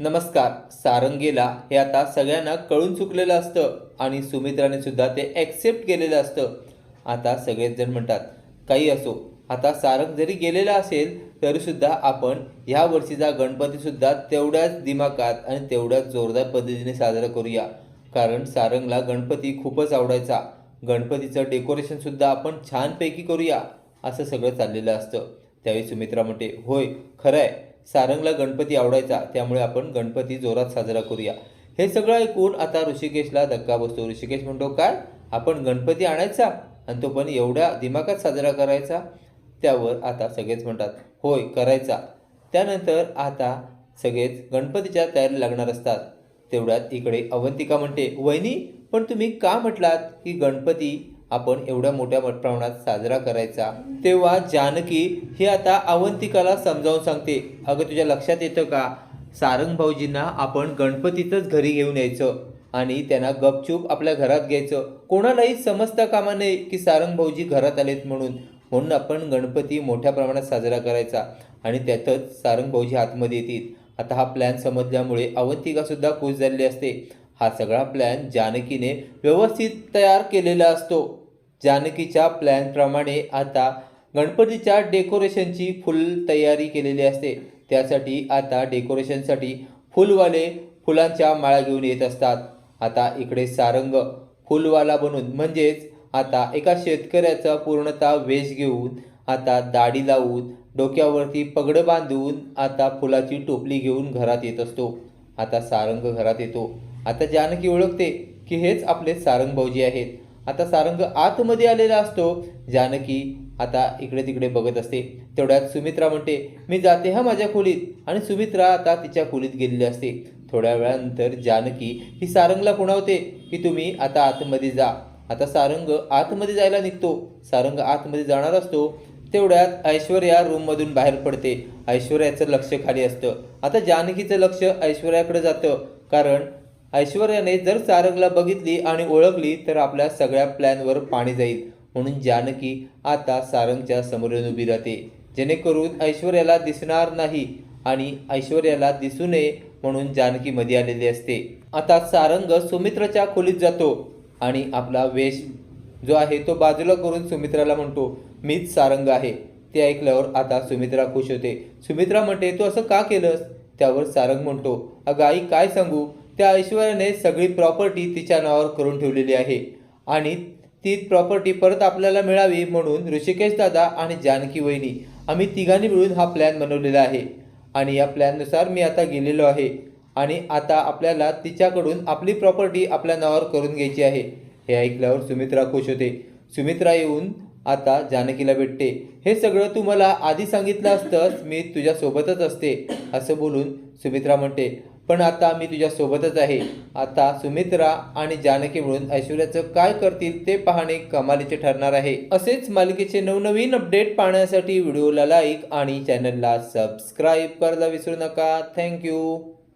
नमस्कार सारंगीला हे आता सगळ्यांना कळून चुकलेलं असतं आणि सुमित्राने सुद्धा ते ॲक्सेप्ट केलेलं असतं. आता सगळेच जण म्हणतात काही असो आता सारंग जरी गेलेला असेल तरीसुद्धा आपण ह्या वर्षीचा गणपतीसुद्धा तेवढ्याच दिमाकात आणि तेवढ्याच जोरदार पद्धतीने साजरा करूया. कारण सारंगला गणपती खूपच आवडायचा. गणपतीचं डेकोरेशनसुद्धा आपण छानपैकी करूया असं सगळं चाललेलं असतं. त्यावेळी सुमित्रा म्हणते होय खरं आहे सारंगला गणपती आवडायचा त्यामुळे आपण गणपती जोरात साजरा करूया. हे सगळं ऐकून आता ऋषिकेशला धक्का बसतो. ऋषिकेश म्हणतो काय? आपण गणपती आणायचा? आणि तो पण एवढ्या दिमागात साजरा करायचा? त्यावर आता सगळेच म्हणतात होय करायचा. त्यानंतर आता सगळेच गणपतीच्या तयारी लागणार असतात. तेवढ्यात इकडे अवंतिका म्हणते वहिनी पण तुम्ही का म्हटलात की गणपती आपण एवढ्या मोठ्या प्रमाणात साजरा करायचा. तेव्हा जानकी ही आता अवंतिकाला समजावून सांगते अगं तुझ्या लक्षात येतं का? सारंग भाऊजींना आपण गणपतीतच घरी घेऊन यायचं आणि त्यांना गपचूप आपल्या घरात घ्यायचं. कोणालाही समजता कामा नये की सारंग भाऊजी घरात आलेत म्हणून. म्हणून आपण गणपती मोठ्या प्रमाणात साजरा करायचा आणि त्यातच सारंग भाऊजी आतमध्ये येतील. आता हा प्लॅन समजल्यामुळे अवंतिकासुद्धा खुश झालेली असते. हा सगळा प्लॅन जानकीने व्यवस्थित तयार केलेला असतो. जानकीच्या प्लॅनप्रमाणे आता गणपतीच्या डेकोरेशनची फुल तयारी केलेली असते. त्यासाठी आता डेकोरेशनसाठी फुलवाले फुलांच्या माळा घेऊन येत असतात. आता इकडे सारंग फुलवाला बनून म्हणजेच आता एका शेतकऱ्याचा पूर्णतः वेश घेऊन आता दाढी लावून डोक्यावरती पगडं बांधून आता फुलाची टोपली घेऊन घरात येत असतो. आता सारंग घरात येतो. आता जानकी ओळखते की हेच आपले सारंग भाऊजी आहेत. आता सारंग आतमध्ये आलेला असतो. जानकी आता इकडे तिकडे बघत असते. तेवढ्यात सुमित्रा म्हणते मी जाते हा माझ्या खोलीत. आणि सुमित्रा आता तिच्या खोलीत गेलेली असते. थोड्या वेळानंतर जानकी ही सारंगला पुणावते की तुम्ही आता आतमध्ये जा. आता सारंग आतमध्ये जायला निघतो. सारंग आतमध्ये जाणार असतो. तेवढ्यात ऐश्वर्या रूममधून बाहेर पडते. ऐश्वर्याचं लक्ष खाली असतं. आता जानकीचं लक्ष ऐश्वर्याकडे जातं. कारण ऐश्वर्याने जर सारंगला बघितली आणि ओळखली तर आपल्या सगळ्या प्लॅनवर पाणी जाईल. म्हणून जानकी आता सारंगच्या समोर उभी राहते. जेणेकरून ऐश्वर्याला दिसणार नाही आणि ऐश्वर्याला दिसू नये म्हणून जानकी मध्ये आलेली असते. आता सारंग सुमित्राच्या खोलीत जातो आणि आपला वेश जो आहे तो बाजूला करून सुमित्राला म्हणतो मीच सारंग आहे. ते ऐकल्यावर आता सुमित्रा खुश होते. सुमित्रा म्हणते तू असं का केलंस? त्यावर सारंग म्हणतो अगं आई काय सांगू? त्या ऐश्वर्याने सगळी प्रॉपर्टी तिच्या नावावर करून ठेवलेली आहे आणि ती प्रॉपर्टी परत आपल्याला मिळावी म्हणून ऋषिकेश दादा आणि जानकी वहिनी आम्ही तिघांनी मिळून हा प्लॅन बनवलेला आहे. आणि या प्लॅननुसार मी आता गेलेलो आहे आणि आता आपल्याला तिच्याकडून आपली प्रॉपर्टी आपल्या नावावर करून घ्यायची आहे. हे ऐकल्यावर सुमित्रा खुश होते. सुमित्रा येऊन आता जानकीला भेटते. हे सगळं तू मला आधी सांगितलं असतंस मी तुझ्यासोबतच असते असं बोलून सुमित्रा म्हणते. पण आता मी तुझ्यासोबतच आहे. आता सुमित्रा आणि जानकी मिळून ऐश्वर्याचं काय करतील ते पाहणे कमालीचे ठरणार आहे. असेच मालिकेचे नवनवीन अपडेट पाहण्यासाठी व्हिडिओला लाईक आणि चॅनलला सबस्क्राईब करायला विसरू नका. थँक्यू.